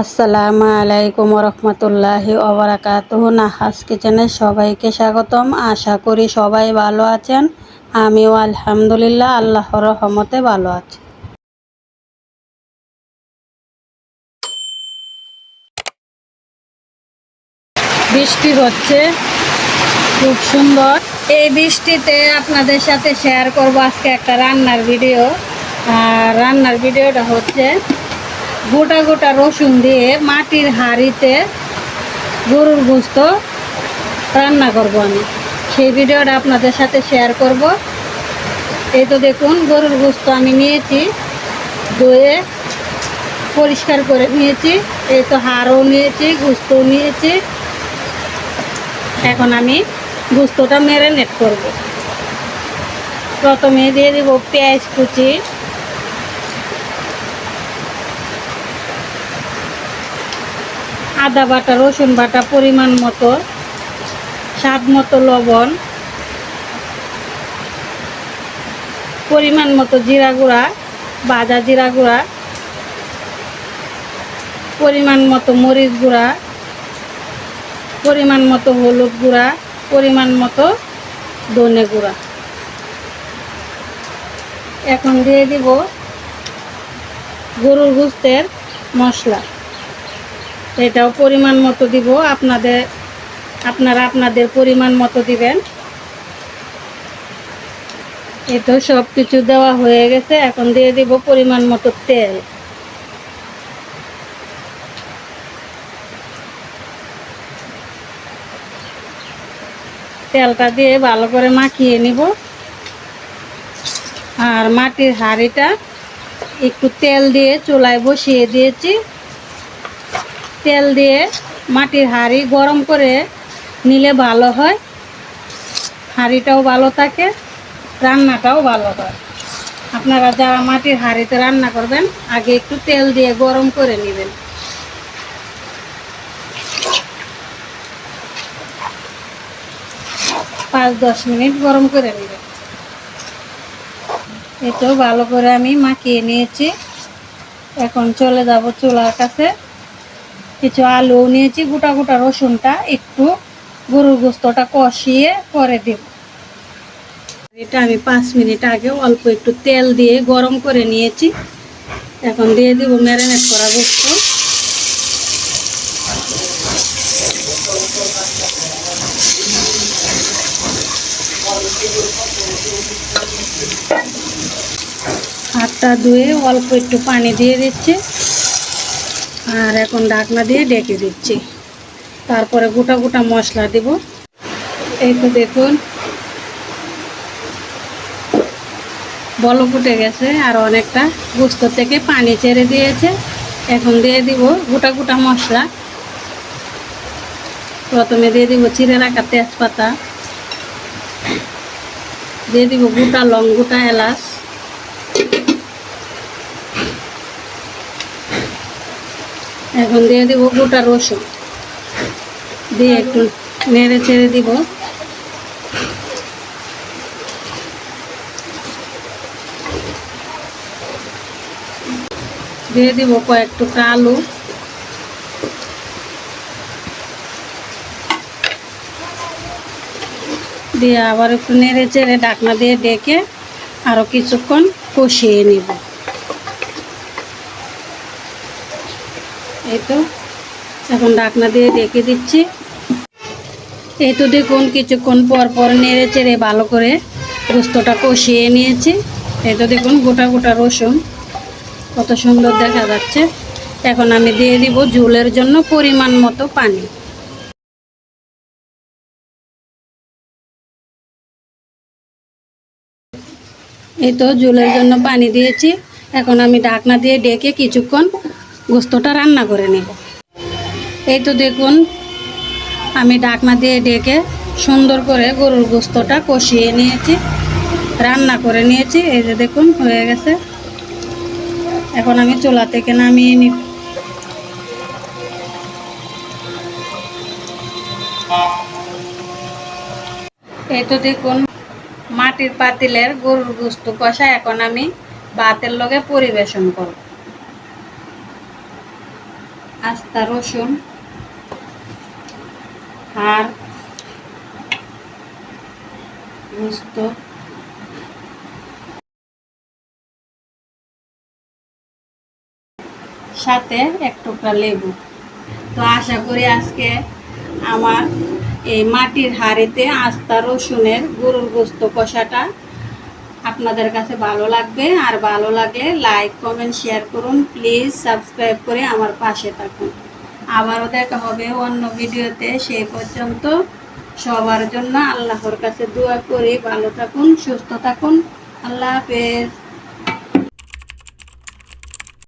আসসালামু আলাইকুম রহমতুল্লাহি ওবরাকাতুহ। নাহাস কিচেনে সবাইকে স্বাগতম। আশা করি সবাই ভালো আছেন। আমিও আলহামদুলিল্লাহ, আল্লাহর রহমতে ভালো আছি। বৃষ্টি হচ্ছে, খুব সুন্দর। এই বৃষ্টিতে আপনাদের সাথে শেয়ার করব আজকে একটা রান্নার ভিডিও আর রান্নার ভিডিওটা হচ্ছে গোটা গোটা রসুন দিয়ে মাটির হাঁড়িতে গরুর গোস্ত রান্না করব আমি। সেই ভিডিওটা আপনাদের সাথে শেয়ার করব। এই তো দেখুন, গরুর গোস্ত আমি নিয়েছি, ধুয়ে পরিষ্কার করে নিয়েছি। এই তো হাড়ও নিয়েছি, গোস্তও নিয়েছি। এখন আমি গোস্তটা ম্যারিনেট করব। প্রথমে দিয়ে দেব পেঁয়াজ কুচি। আদা বাটা, রসুন বাটা পরিমাণ মতো, স্বাদ মতো লবণ, পরিমাণ মতো জিরা গুঁড়া, বাজা জিরা গুঁড়া, পরিমাণ মতো মরিচ গুঁড়া, পরিমাণ মতো হলুদ গুঁড়া, পরিমাণ মতো ধনে গুঁড়া। এখন দিয়ে দিব গরুর গুস্তের মশলা। এটাও পরিমাণ মতো দিব, আপনাদের, আপনারা আপনাদের পরিমাণ মতো দিবেন। এটাও সব কিছু দেওয়া হয়ে গেছে, এখন দিয়ে দিব পরিমাণ মতো তেল। তেলটা দিয়ে ভালো করে মাখিয়ে নিব। আর মাটির হাঁড়িটা একটু তেল দিয়ে চুলায় বসিয়ে দিয়েছি। তেল দিয়ে মাটির হাঁড়ি গরম করে নিলে ভালো হয়। হাঁড়িটাও ভালো থাকে, রান্নাটাও ভালো হয়। আপনারা যারা মাটির হাঁড়িতে রান্না করবেন, আগে একটু তেল দিয়ে গরম করে নেবেন। পাঁচ দশ মিনিট গরম করে নেবেন। এটাও ভালো করে আমি মাখিয়ে নিয়েছি। এখন চলে যাব চুলার কাছে। কিছু আলু নিয়েছি, গোটা গোটা রসুনটা একটু গরুর গোস্তটা কষিয়ে পরে দেব। এটা আমি পাঁচ মিনিট আগে অল্প একটু তেল দিয়ে গরম করে নিয়েছি। এখন দিয়ে দিব ম্যারিনেট করা গোস্ত। হাতটা ধুয়ে অল্প একটু পানি দিয়ে দিচ্ছি। আর এখন ঢাকনা দিয়ে ডেকে দিচ্ছি। তারপরে গোটা গোটা মশলা দিব। এই তো দেখুন বল ফুটে গেছে আর অনেকটা গুস্ত থেকে পানি ছেড়ে দিয়েছে। এখন দিয়ে দিব গোটা গোটা মশলা। প্রথমে দিয়ে দিব চিড়ে রাখা তেজপাতা। দিয়ে দিব গোটা লং গোটা এলাচ। এখন দিয়ে দিব গোটা রসুন। দিয়ে একটু নেড়ে ছেড়ে দিব। দিয়ে দিব কয়েক টুকরা আলু। দিয়ে আবার একটু নেড়ে চেড়ে ডাকনা দিয়ে ডেকে আরও কিছুক্ষণ কষিয়ে নিব। এই তো, এখন ডাকনা দিয়ে ডেকে দিচ্ছি। এই তো দেখুন, কিছুক্ষণ পর পর নেড়ে চেড়ে ভালো করে রোস্তটা কষিয়ে নিয়েছি। এই তো দেখুন, গোটা গোটা রসুন, কত সুন্দর দেখা যাচ্ছে। এখন আমি দিয়ে দিব ঝোলের জন্য পরিমাণ মতো পানি। এই তো ঝোলের জন্য পানি দিয়েছি। এখন আমি ঢাকনা দিয়ে ডেকে কিছুক্ষণ গোস্তটা রান্না করে নেব। এই তো দেখুন, আমি ডাকনা দিয়ে ডেকে সুন্দর করে গরুর গোস্তটা কষিয়ে নিয়েছি, রান্না করে নিয়েছি। এই যে দেখুন, হয়ে গেছে। এখন আমি চোলা থেকে নামিয়ে নিব। এই তো দেখুন, মাটির পাতিলের গরুর গোস্ত কষা এখন আমি ভাতের লগে পরিবেশন করব। আস্তা রসুন, আর সাথে এক টুকরা লেবু। তো আশা করি আজকে আমার এই মাটির হাঁড়িতে আস্তা রসুনের গরুর গোস্ত কষাটা আপনাদের কাছে ভালো লাগবে আর ভালো লাগলে লাইক কমেন্ট শেয়ার করুন। প্লিজ সাবস্ক্রাইব করে আমার পাশে থাকুন। আবারও দেখা হবে অন্য ভিডিওতে। সেই পর্যন্ত সবার জন্য আল্লাহর কাছে দোয়া করে। ভালো থাকুন, সুস্থ থাকুন। আল্লাহ হাফেজ।